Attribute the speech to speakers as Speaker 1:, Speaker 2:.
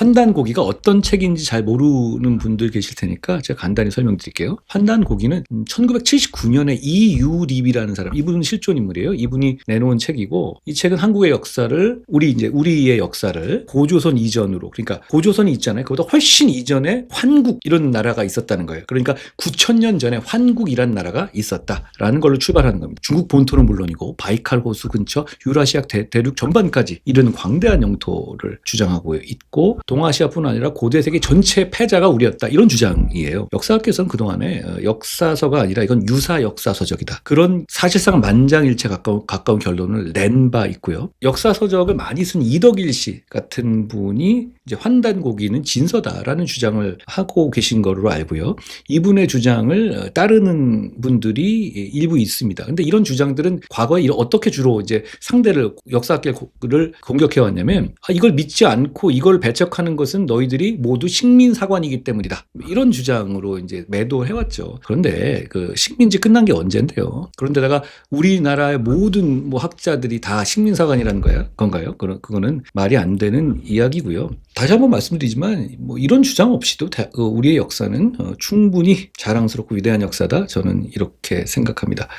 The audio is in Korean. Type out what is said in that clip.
Speaker 1: 환단고기가 어떤 책인지 잘 모르는 분들 계실 테니까 제가 간단히 설명드릴게요. 환단고기는 1979년에 이유립이라는 사람, 이분은 실존 인물이에요. 이분이 내놓은 책이고 이 책은 한국의 역사를 우리 이제 우리의 역사를 고조선 이전으로 그러니까 고조선이 있잖아요. 그보다 훨씬 이전에 환국 이런 나라가 있었다는 거예요. 그러니까 9천년 전에 환국이란 나라가 있었다라는 걸로 출발하는 겁니다. 중국 본토는 물론이고 바이칼 호수 근처 유라시아 대, 대륙 전반까지 이런 광대한 영토를 주장하고 있고 동아시아뿐 아니라 고대 세계 전체 패자가 우리였다 이런 주장이에요. 역사학계에서는 그동안에 어, 역사서가 아니라 이건 유사 역사서적이다. 그런 사실상 만장일체 가까운, 가까운 결론을 낸 바 있고요. 역사서적을 많이 쓴 이덕일 씨 같은 분이 이제 환단고기는 진서다라는 주장을 하고 계신 거로 알고요. 이분의 주장을 어, 따르는 분들이 일부 있습니다. 근데 이런 주장들은 과거에 어떻게 주로 이제 상대를 역사학계를 공격해 왔냐면 아, 이걸 믿지 않고 이걸 배척하는 것은 너희들이 모두 식민 사관이기 때문이다. 이런 주장으로 이제 매도해 왔죠. 그런데 그 식민지 끝난 게 언젠데요. 그런데다가 우리나라의 모든 뭐 학자들이 다 식민 사관이라는 거야 건가요? 그런 그거는 말이 안 되는 이야기고요. 다시 한번 말씀드리지만 뭐 이런 주장 없이도 대- 어, 우리의 역사는 어, 충분히 자랑스럽고 위대한 역사다. 저는 이렇게 생각합니다.